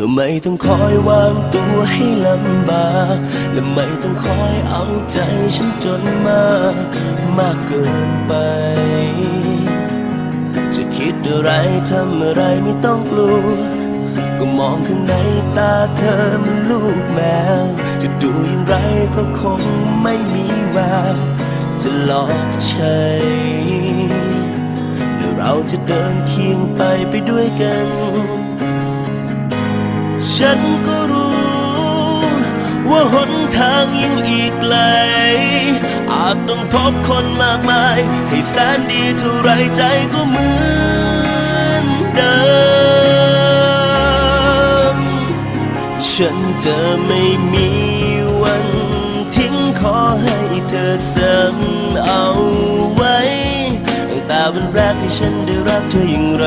ธอไม่ต้องคอยวางตัวให้ลำบากและไม่ต้องคอยเอาใจฉันจนมากมากเกินไป จะคิดอะไรทำอะไรไม่ต้องกลัว ก็มองข้างในตาเธอมันลูกแมว จะดูอย่างไรก็คงไม่มีแววจะหลอกใช่แล้วเราจะเดินเคียงไปไปด้วยกัน ฉันก็รู้ ว่าหนทางยังอีกไกล อาจต้องพบคนมากมายให้แสนดีเท่าไรใจก็เหมือนเดิม ฉันจะไม่มีวันทิ้งขอให้เธอจำเอาไว้ ตั้งแต่วันแรกที่ฉันได้รักเธออย่างไร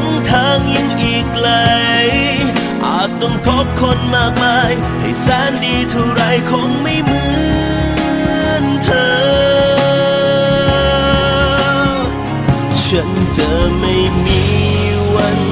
นทางยังอีกไกล อาจต้องพบคนมากมาย ให้แสนดีเท่าไรคงไม่เหมือนเธอ ฉันจะไม่มีวัน